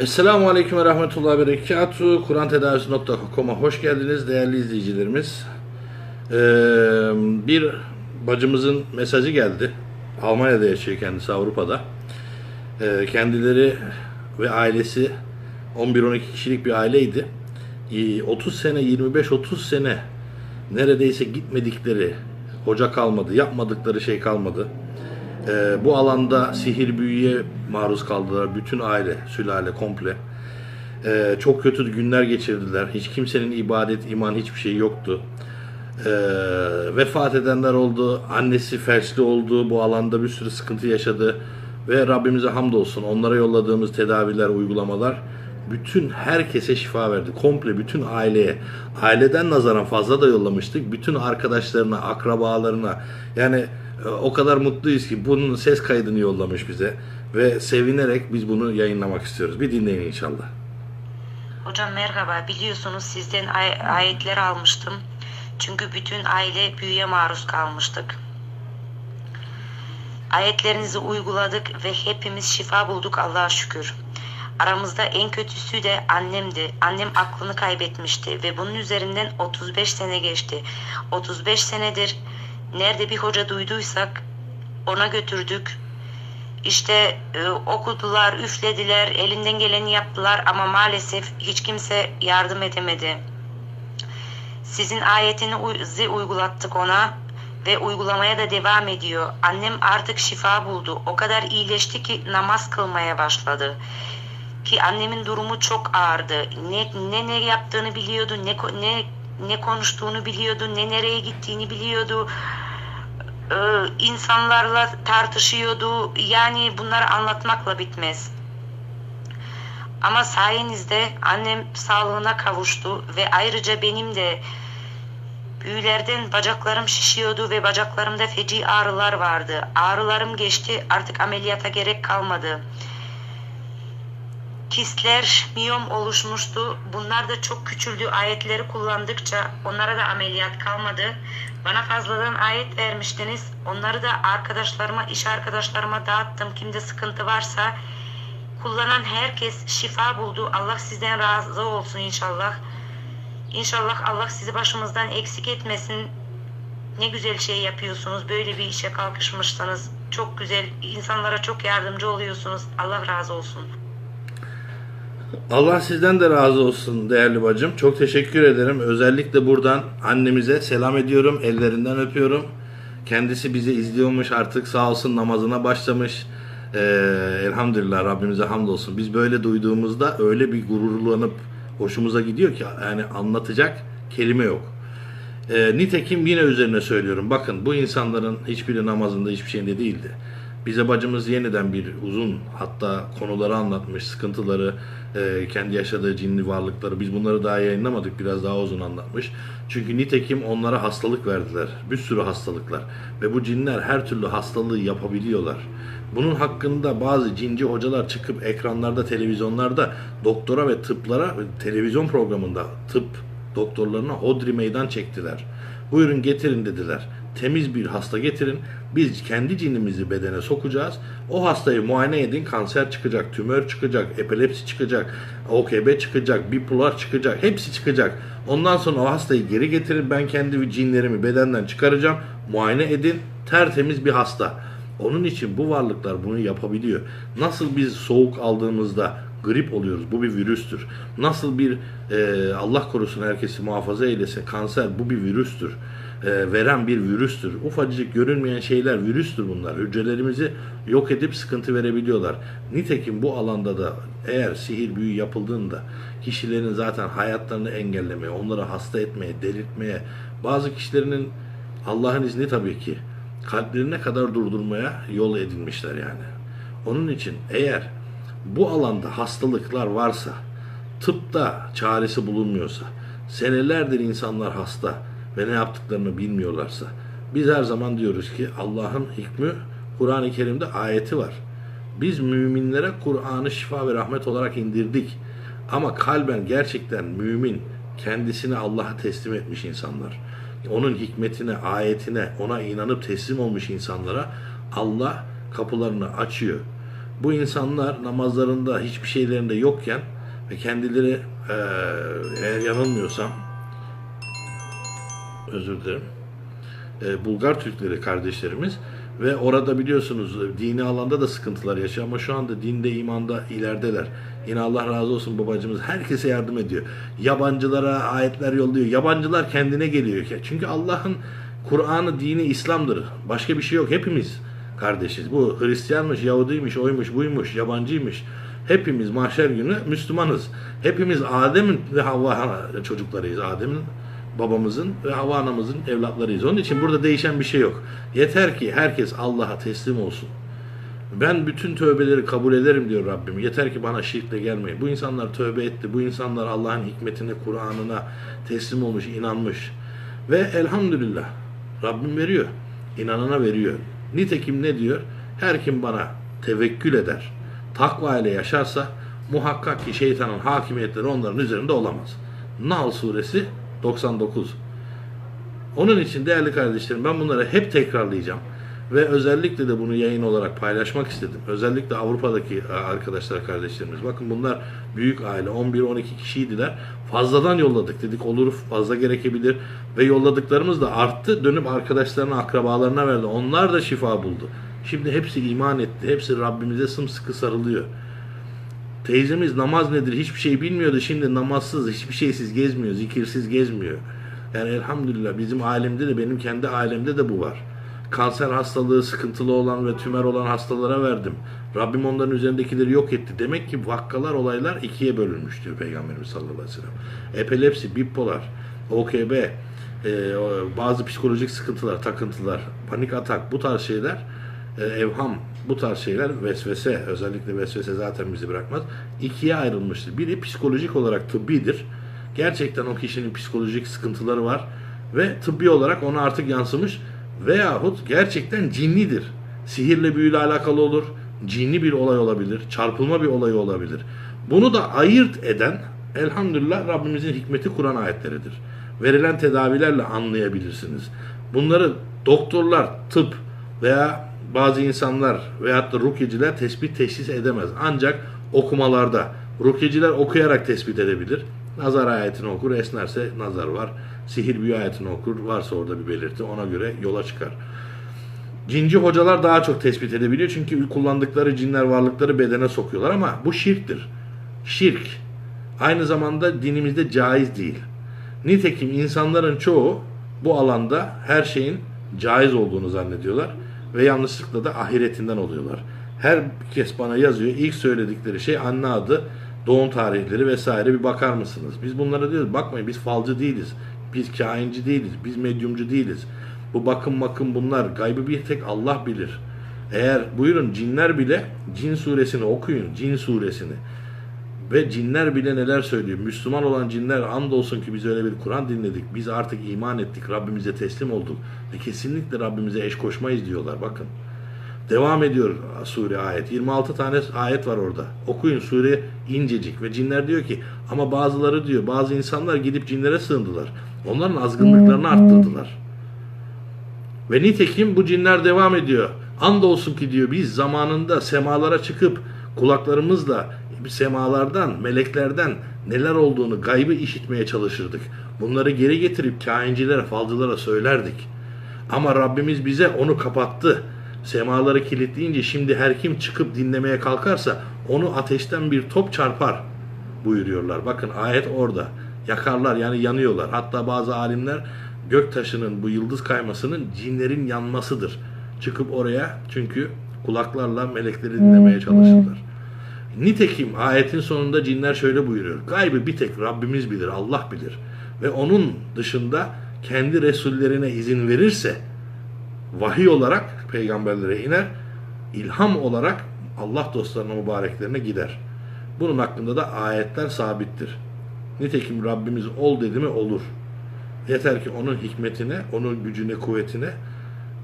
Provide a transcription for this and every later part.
Esselamu Aleyküm ve Rahmetullahi ve Berekatuhu. Kur'an Tedavisi.com'a hoş geldiniz değerli izleyicilerimiz. Ee, bir bacımızın mesajı geldi. Almanya'da yaşıyor kendisi Avrupa'da. Ee, kendileri ve ailesi 11-12 kişilik bir aileydi. Ee, 30 sene, 25-30 sene neredeyse gitmedikleri, hoca kalmadı, yapmadıkları şey kalmadı. Ee, bu alanda sihir büyüye maruz kaldılar. Bütün aile, sülale komple. Ee, çok kötü günler geçirdiler. Hiç kimsenin ibadet, iman hiçbir şey yoktu. Ee, vefat edenler oldu. Annesi felçli oldu. Bu alanda bir sürü sıkıntı yaşadı. Ve Rabbimize hamdolsun onlara yolladığımız tedaviler, uygulamalar bütün herkese şifa verdi. Komple bütün aileye. Aileden nazaran fazla da yollamıştık. Bütün arkadaşlarına, akrabalarına. Yani e, o kadar mutluyuz ki bunun ses kaydını yollamış bize. Ve sevinerek biz bunu yayınlamak istiyoruz. Bir dinleyin inşallah. Hocam merhaba. Biliyorsunuz sizden ay- ayetler almıştım. Çünkü bütün aile büyüye maruz kalmıştık. Ayetlerinizi uyguladık ve hepimiz şifa bulduk Allah'a şükür. Aramızda en kötüsü de annemdi. Annem aklını kaybetmişti ve bunun üzerinden 35 sene geçti. 35 senedir nerede bir hoca duyduysak ona götürdük. İşte e, okudular, üflediler, elinden geleni yaptılar ama maalesef hiç kimse yardım edemedi. Sizin ayetinizi uygulattık ona ve uygulamaya da devam ediyor. Annem artık şifa buldu. O kadar iyileşti ki namaz kılmaya başladı. Ki annemin durumu çok ağırdı. Ne ne, ne yaptığını biliyordu, ne ne ne konuştuğunu biliyordu, ne nereye gittiğini biliyordu e, insanlarla tartışıyordu. Yani bunları anlatmakla bitmez. Ama sayenizde annem sağlığına kavuştu ve ayrıca benim de büyülerden bacaklarım şişiyordu ve bacaklarımda feci ağrılar vardı. Ağrılarım geçti artık ameliyata gerek kalmadı. Kistler, miyom oluşmuştu. Bunlar da çok küçüldü. Ayetleri kullandıkça onlara da ameliyat kalmadı. Bana fazladan ayet vermiştiniz. Onları da arkadaşlarıma, iş arkadaşlarıma dağıttım. Kimde sıkıntı varsa kullanan herkes şifa buldu. Allah sizden razı olsun inşallah. İnşallah Allah sizi başımızdan eksik etmesin. Ne güzel şey yapıyorsunuz. Böyle bir işe kalkışmışsınız. Çok güzel. insanlara çok yardımcı oluyorsunuz. Allah razı olsun. Allah sizden de razı olsun değerli bacım. Çok teşekkür ederim. Özellikle buradan annemize selam ediyorum. Ellerinden öpüyorum. Kendisi bizi izliyormuş artık sağ olsun namazına başlamış. Ee, elhamdülillah Rabbimize hamdolsun. Biz böyle duyduğumuzda öyle bir gururlanıp hoşumuza gidiyor ki yani anlatacak kelime yok. Ee, nitekim yine üzerine söylüyorum. Bakın bu insanların hiçbiri namazında hiçbir şeyinde değildi. Bize bacımız yeniden bir uzun hatta konuları anlatmış, sıkıntıları, e, kendi yaşadığı cinli varlıkları. Biz bunları daha yayınlamadık, biraz daha uzun anlatmış. Çünkü nitekim onlara hastalık verdiler. Bir sürü hastalıklar. Ve bu cinler her türlü hastalığı yapabiliyorlar. Bunun hakkında bazı cinci hocalar çıkıp ekranlarda, televizyonlarda doktora ve tıplara, televizyon programında tıp doktorlarına hodri meydan çektiler. Buyurun getirin dediler. Temiz bir hasta getirin. Biz kendi cinimizi bedene sokacağız. O hastayı muayene edin. Kanser çıkacak, tümör çıkacak, epilepsi çıkacak, OKB çıkacak, bipolar çıkacak. Hepsi çıkacak. Ondan sonra o hastayı geri getirin. Ben kendi cinlerimi bedenden çıkaracağım. Muayene edin. Tertemiz bir hasta. Onun için bu varlıklar bunu yapabiliyor. Nasıl biz soğuk aldığımızda grip oluyoruz. Bu bir virüstür. Nasıl bir e, Allah korusun herkesi muhafaza eylesin kanser bu bir virüstür. E, veren bir virüstür. Ufacık görünmeyen şeyler virüstür bunlar. Hücrelerimizi yok edip sıkıntı verebiliyorlar. Nitekim bu alanda da eğer sihir büyü yapıldığında kişilerin zaten hayatlarını engellemeye, onları hasta etmeye, delirtmeye, bazı kişilerinin Allah'ın izni tabii ki kalplerine kadar durdurmaya yol edinmişler yani. Onun için eğer bu alanda hastalıklar varsa, tıpta çaresi bulunmuyorsa, senelerdir insanlar hasta ve ne yaptıklarını bilmiyorlarsa, biz her zaman diyoruz ki Allah'ın hikmü Kur'an-ı Kerim'de ayeti var. Biz müminlere Kur'an'ı şifa ve rahmet olarak indirdik. Ama kalben gerçekten mümin kendisini Allah'a teslim etmiş insanlar. Onun hikmetine, ayetine, ona inanıp teslim olmuş insanlara Allah kapılarını açıyor. Bu insanlar namazlarında hiçbir şeylerinde yokken ve kendileri eee, eğer yanılmıyorsam özür dilerim e, Bulgar Türkleri kardeşlerimiz ve orada biliyorsunuz e, dini alanda da sıkıntılar yaşıyor ama şu anda dinde imanda ilerideler. Yine Allah razı olsun babacımız herkese yardım ediyor. Yabancılara ayetler yolluyor. Yabancılar kendine geliyor. Çünkü Allah'ın Kur'an'ı, dini İslam'dır. Başka bir şey yok. Hepimiz kardeşiz. Bu Hristiyanmış, Yahudiymiş, oymuş, buymuş, yabancıymış. Hepimiz mahşer günü Müslümanız. Hepimiz Adem'in ve Havva çocuklarıyız. Adem'in babamızın ve Havva anamızın evlatlarıyız. Onun için burada değişen bir şey yok. Yeter ki herkes Allah'a teslim olsun. Ben bütün tövbeleri kabul ederim diyor Rabbim. Yeter ki bana şirkle gelmeyin. Bu insanlar tövbe etti. Bu insanlar Allah'ın hikmetine, Kur'an'ına teslim olmuş, inanmış. Ve elhamdülillah Rabbim veriyor. İnanana veriyor. Nitekim ne diyor? Her kim bana tevekkül eder, takva ile yaşarsa muhakkak ki şeytanın hakimiyetleri onların üzerinde olamaz. Nahl suresi 99. Onun için değerli kardeşlerim ben bunları hep tekrarlayacağım. Ve özellikle de bunu yayın olarak paylaşmak istedim. Özellikle Avrupa'daki e, arkadaşlar, kardeşlerimiz. Bakın bunlar büyük aile. 11-12 kişiydiler. Fazladan yolladık dedik. Olur fazla gerekebilir. Ve yolladıklarımız da arttı. Dönüp arkadaşlarına, akrabalarına verdi. Onlar da şifa buldu. Şimdi hepsi iman etti. Hepsi Rabbimize sımsıkı sarılıyor. Teyzemiz namaz nedir hiçbir şey bilmiyordu. Şimdi namazsız, hiçbir şeysiz gezmiyor, zikirsiz gezmiyor. Yani elhamdülillah bizim ailemde de benim kendi ailemde de bu var. Kanser hastalığı sıkıntılı olan ve tümör olan hastalara verdim. Rabbim onların üzerindekileri yok etti. Demek ki vakkalar, olaylar ikiye bölünmüş diyor Peygamberimiz sallallahu aleyhi ve sellem. Epilepsi, bipolar, OKB, e, bazı psikolojik sıkıntılar, takıntılar, panik atak bu tarz şeyler e, evham bu tarz şeyler vesvese özellikle vesvese zaten bizi bırakmaz ikiye ayrılmıştır. Biri psikolojik olarak tıbbidir. Gerçekten o kişinin psikolojik sıkıntıları var ve tıbbi olarak ona artık yansımış veyahut gerçekten cinlidir. Sihirle büyüyle alakalı olur. Cinli bir olay olabilir. Çarpılma bir olay olabilir. Bunu da ayırt eden elhamdülillah Rabbimizin hikmeti Kur'an ayetleridir. Verilen tedavilerle anlayabilirsiniz. Bunları doktorlar, tıp veya bazı insanlar veyahut da rukyeciler tespit teşhis edemez. Ancak okumalarda rukyeciler okuyarak tespit edebilir. Nazar ayetini okur, esnerse nazar var. Sihir büyü ayetini okur, varsa orada bir belirti ona göre yola çıkar. Cinci hocalar daha çok tespit edebiliyor çünkü kullandıkları cinler varlıkları bedene sokuyorlar ama bu şirktir. Şirk. Aynı zamanda dinimizde caiz değil. Nitekim insanların çoğu bu alanda her şeyin caiz olduğunu zannediyorlar ve yanlışlıkla da ahiretinden oluyorlar. Her kes bana yazıyor. İlk söyledikleri şey anne adı, doğum tarihleri vesaire bir bakar mısınız? Biz bunlara diyoruz bakmayın biz falcı değiliz. Biz kainci değiliz. Biz medyumcu değiliz. Bu bakım bakım bunlar gaybı bir tek Allah bilir. Eğer buyurun cinler bile cin suresini okuyun. Cin suresini. Ve cinler bile neler söylüyor. Müslüman olan cinler andolsun ki biz öyle bir Kur'an dinledik. Biz artık iman ettik. Rabbimize teslim olduk. Ve kesinlikle Rabbimize eş koşmayız diyorlar. Bakın. Devam ediyor sure ayet. 26 tane ayet var orada. Okuyun sure incecik. Ve cinler diyor ki ama bazıları diyor bazı insanlar gidip cinlere sığındılar. Onların azgınlıklarını arttırdılar. Ve nitekim bu cinler devam ediyor. Andolsun ki diyor biz zamanında semalara çıkıp kulaklarımızla semalardan, meleklerden neler olduğunu gaybı işitmeye çalışırdık. Bunları geri getirip kaincilere, falcılara söylerdik. Ama Rabbimiz bize onu kapattı. Semaları kilitleyince şimdi her kim çıkıp dinlemeye kalkarsa onu ateşten bir top çarpar buyuruyorlar. Bakın ayet orada. Yakarlar yani yanıyorlar. Hatta bazı alimler gök taşının bu yıldız kaymasının cinlerin yanmasıdır. Çıkıp oraya çünkü kulaklarla melekleri dinlemeye çalışırlar. Nitekim ayetin sonunda cinler şöyle buyuruyor. Gaybı bir tek Rabbimiz bilir, Allah bilir. Ve onun dışında kendi Resullerine izin verirse vahiy olarak peygamberlere iner, ilham olarak Allah dostlarına mübareklerine gider. Bunun hakkında da ayetler sabittir. Nitekim Rabbimiz ol dedi mi olur. Yeter ki onun hikmetine, onun gücüne, kuvvetine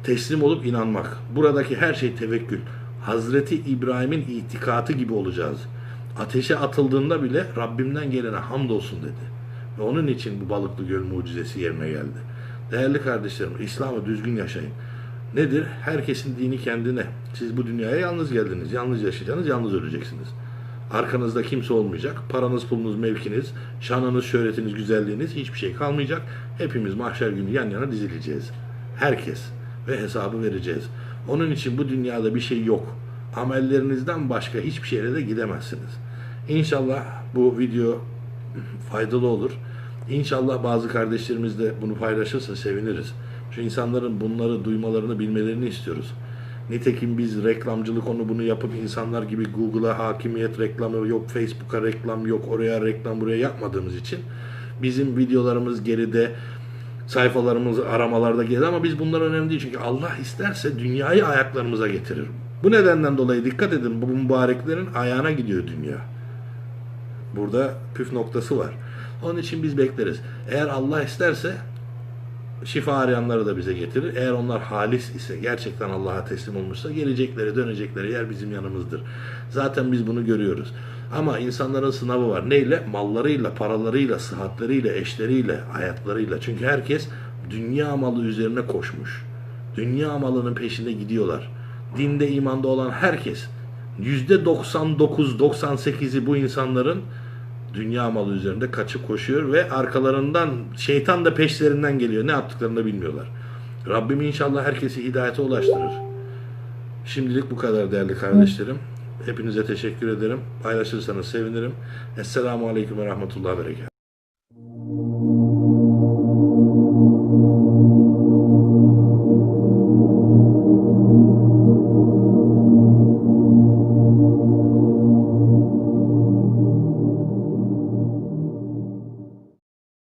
teslim olup inanmak. Buradaki her şey tevekkül. Hazreti İbrahim'in itikatı gibi olacağız. Ateşe atıldığında bile Rabbimden gelene hamdolsun dedi. Ve onun için bu balıklı göl mucizesi yerine geldi. Değerli kardeşlerim, İslam'ı düzgün yaşayın. Nedir? Herkesin dini kendine. Siz bu dünyaya yalnız geldiniz. Yalnız yaşayacaksınız, yalnız öleceksiniz. Arkanızda kimse olmayacak. Paranız, pulunuz, mevkiniz, şanınız, şöhretiniz, güzelliğiniz hiçbir şey kalmayacak. Hepimiz mahşer günü yan yana dizileceğiz. Herkes. Ve hesabı vereceğiz. Onun için bu dünyada bir şey yok. Amellerinizden başka hiçbir şeye de gidemezsiniz. İnşallah bu video faydalı olur. İnşallah bazı kardeşlerimiz de bunu paylaşırsa seviniriz. Şu insanların bunları duymalarını, bilmelerini istiyoruz. Nitekim biz reklamcılık onu bunu yapıp insanlar gibi Google'a hakimiyet reklamı yok, Facebook'a reklam yok, oraya reklam buraya yapmadığımız için bizim videolarımız geride, sayfalarımız aramalarda gelir ama biz bunlar önemli değil. Çünkü Allah isterse dünyayı ayaklarımıza getirir. Bu nedenden dolayı dikkat edin bu mübareklerin ayağına gidiyor dünya. Burada püf noktası var. Onun için biz bekleriz. Eğer Allah isterse şifa arayanları da bize getirir. Eğer onlar halis ise, gerçekten Allah'a teslim olmuşsa gelecekleri, dönecekleri yer bizim yanımızdır. Zaten biz bunu görüyoruz. Ama insanların sınavı var. Neyle? Mallarıyla, paralarıyla, sıhhatleriyle, eşleriyle, hayatlarıyla. Çünkü herkes dünya malı üzerine koşmuş. Dünya malının peşinde gidiyorlar. Dinde, imanda olan herkes %99-98'i bu insanların dünya malı üzerinde kaçıp koşuyor ve arkalarından şeytan da peşlerinden geliyor. Ne yaptıklarını da bilmiyorlar. Rabbim inşallah herkesi hidayete ulaştırır. Şimdilik bu kadar değerli kardeşlerim. Hepinize teşekkür ederim. Paylaşırsanız sevinirim. Esselamu Aleyküm ve Rahmetullah Berekat.